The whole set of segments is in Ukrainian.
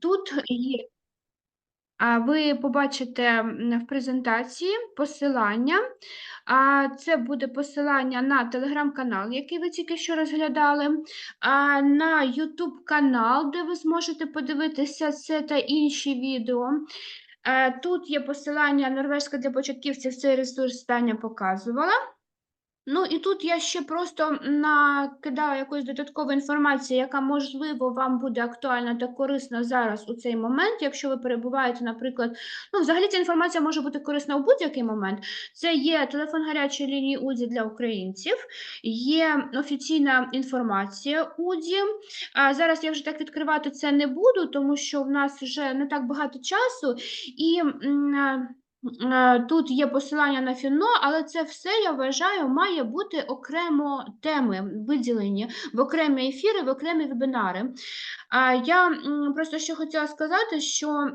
тут є. Ви побачите в презентації посилання. Це буде посилання на телеграм-канал, який ви тільки що розглядали, на YouTube канал, де ви зможете подивитися це та інші відео. Е, Тут є посилання Норвежська для початківців, цей ресурс Таня показувала. Ну і тут я ще просто накидала якоїсь додаткової інформації, яка, можливо, вам буде актуальна та корисна зараз у цей момент, якщо ви перебуваєте, наприклад, ну, взагалі ця інформація може бути корисна у будь-який момент. Це є телефон гарячої лінії УДІ для українців, є офіційна інформація УДІ. А зараз я вже так відкривати це не буду, тому що в нас вже не так багато часу. І Тут є посилання на фіно, але це все, я вважаю, має бути окремо теми виділені в окремі ефіри, в окремі вебінари. Я просто ще хотіла сказати, що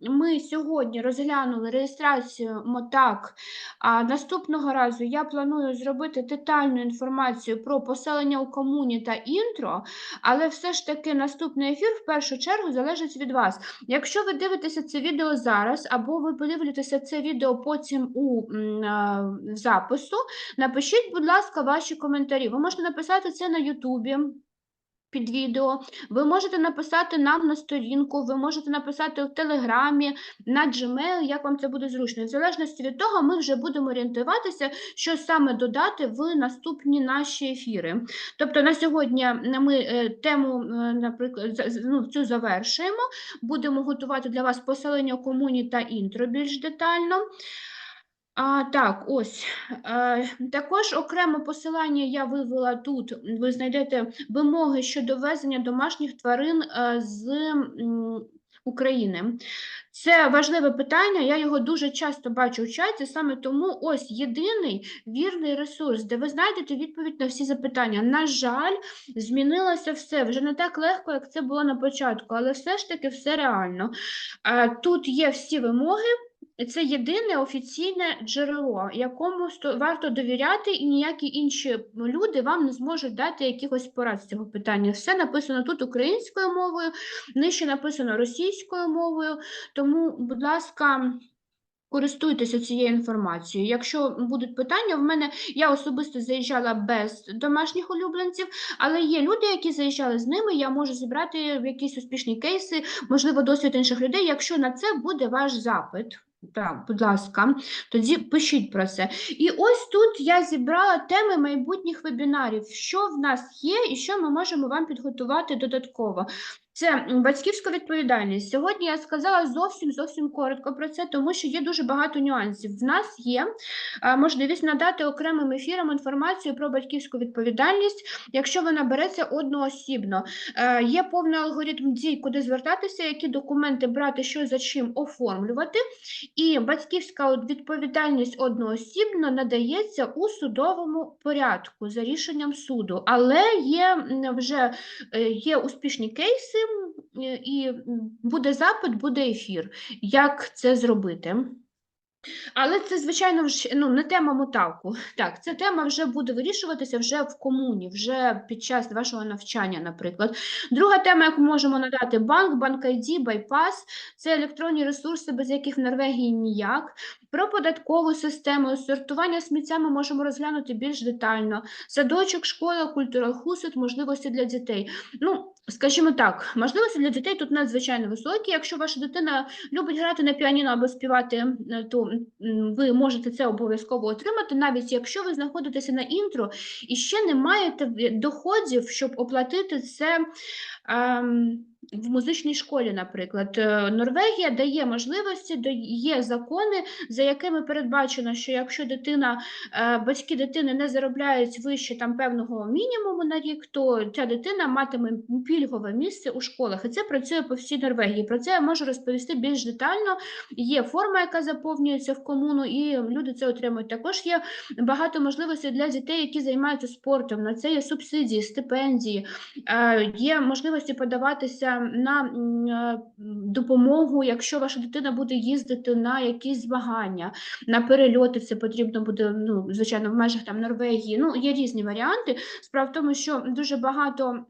ми сьогодні розглянули реєстрацію МОТАК, наступного разу я планую зробити детальну інформацію про поселення у комуні та інтро, але все ж таки наступний ефір в першу чергу залежить від вас. Якщо ви дивитеся це відео зараз, або ви подивитеся це відео потім у запису, напишіть, будь ласка, ваші коментарі. Ви можете написати це на Ютубі. Під відео, ви можете написати нам на сторінку, ви можете написати в Телеграмі, на Gmail, як вам це буде зручно. В залежності від того, ми вже будемо орієнтуватися, що саме додати в наступні наші ефіри. Тобто на сьогодні ми е, тему, е, наприклад, ну, цю завершуємо. Будемо готувати для вас поселення комуні та інтро більш детально. А, так, ось. Е, також окремо посилання я вивела тут. Ви знайдете вимоги щодо ввезення домашніх тварин е, з України. Це важливе питання, я його дуже часто бачу в чаті, саме тому ось єдиний вірний ресурс, де ви знайдете відповідь на всі запитання. На жаль, змінилося все вже не так легко, як це було на початку, але все ж таки все реально. Е, Тут є всі вимоги. Це єдине офіційне джерело, якому варто довіряти, і ніякі інші люди вам не зможуть дати якихось порад з цього питання. Все написано тут українською мовою, нижче написано російською мовою. Тому, будь ласка. Користуйтеся цією інформацією. Якщо будуть питання, в мене я особисто заїжджала без домашніх улюбленців, але є люди, які заїжджали з ними. Я можу зібрати якісь успішні кейси, можливо, досвід інших людей. Якщо на це буде ваш запит, так, будь ласка, тоді пишіть про це. І ось тут я зібрала теми майбутніх вебінарів, що в нас є і що ми можемо вам підготувати додатково. Це батьківська відповідальність. Сьогодні я сказала зовсім зовсім коротко про це, тому що є дуже багато нюансів. В нас є можливість надати окремим ефірам інформацію про батьківську відповідальність, якщо вона береться одноосібно. Е, Є повний алгоритм дій, куди звертатися, які документи брати, що за чим оформлювати. І батьківська відповідальність одноосібно надається у судовому порядку за рішенням суду. Але є вже е, є успішні кейси, е, і буде запит, буде ефір. Як це зробити? Але це, звичайно, ж, ну, не тема мотавку. Так, ця тема вже буде вирішуватися вже в комуні, вже під час вашого навчання, наприклад. Друга тема, яку можемо надати, банк, банк ID, байпас – це електронні ресурси, без яких в Норвегії ніяк. Про податкову систему, сортування сміття ми можемо розглянути більш детально. Садочок, школа, культуралхусит, можливості для дітей. Ну, скажімо так, можливості для дітей тут надзвичайно високі. Якщо ваша дитина любить грати на піаніно або співати, е, м, ви можете це обов'язково отримати, навіть якщо ви знаходитеся на інтро і ще не маєте доходів, щоб оплатити це. ем, в музичній школі, наприклад, Е, Норвегія дає можливості, є закони, за якими передбачено, що якщо дитина, е, батьки дитини не заробляють вище там певного мінімуму на рік, то ця дитина матиме пільгове місце у школах. І це працює по всій Норвегії. Про це я можу розповісти більш детально. Є форма, яка заповнюється в комуну, і люди це отримують. Також є багато можливостей для дітей, які займаються спортом. На це є субсидії, стипендії, е, є можливості подаватися на е, допомогу, якщо ваша дитина буде їздити на якісь змагання, на перельоти, це потрібно буде, ну, звичайно, в межах там Норвегії. Ну, є різні варіанти. Справа в тому, що дуже багато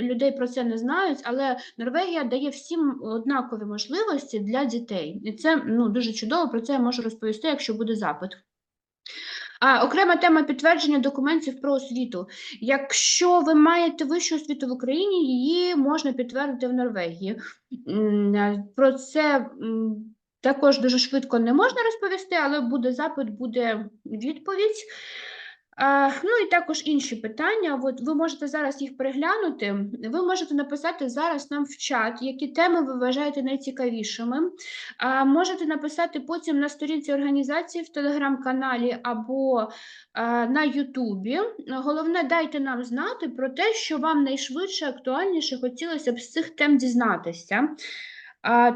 людей про це не знають, але Норвегія дає всім однакові можливості для дітей. І це ну, дуже чудово. Про це я можу розповісти, якщо буде запит. А, окрема тема підтвердження документів про освіту. Якщо ви маєте вищу освіту в Україні, її можна підтвердити в Норвегії. Е, Про це також дуже швидко не можна розповісти, але буде запит, буде відповідь. А, ну і також інші питання. От ви можете зараз їх переглянути. Ви можете написати зараз нам в чат, які теми ви вважаєте найцікавішими. Можете написати потім на сторінці організації в телеграм-каналі або на Ютубі. Головне, дайте нам знати про те, що вам найшвидше, актуальніше хотілося б з цих тем дізнатися.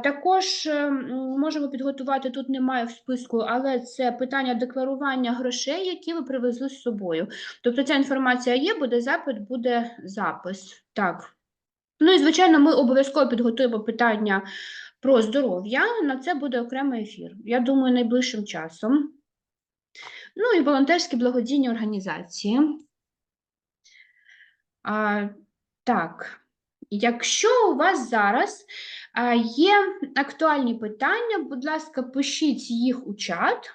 Також е, можемо підготувати, тут немає в списку, але це питання декларування грошей, які ви привезли з собою. Тобто ця інформація є, буде запит, буде запис. Так. Ну і, звичайно, ми обов'язково підготуємо питання про здоров'я. На це буде окремий ефір. Я думаю, найближчим часом. Ну і волонтерські благодійні організації. А, так, якщо у вас зараз є актуальні питання, будь ласка, пишіть їх у чат.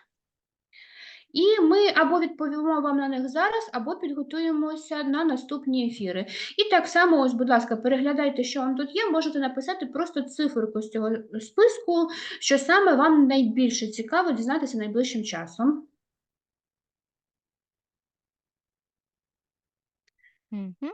І ми або відповімо вам на них зараз, або підготуємося на наступні ефіри. І так само, ось, будь ласка, переглядайте, що вам тут є. Можете написати просто циферку з цього списку, що саме вам найбільше цікаво дізнатися найближчим часом. Мгм.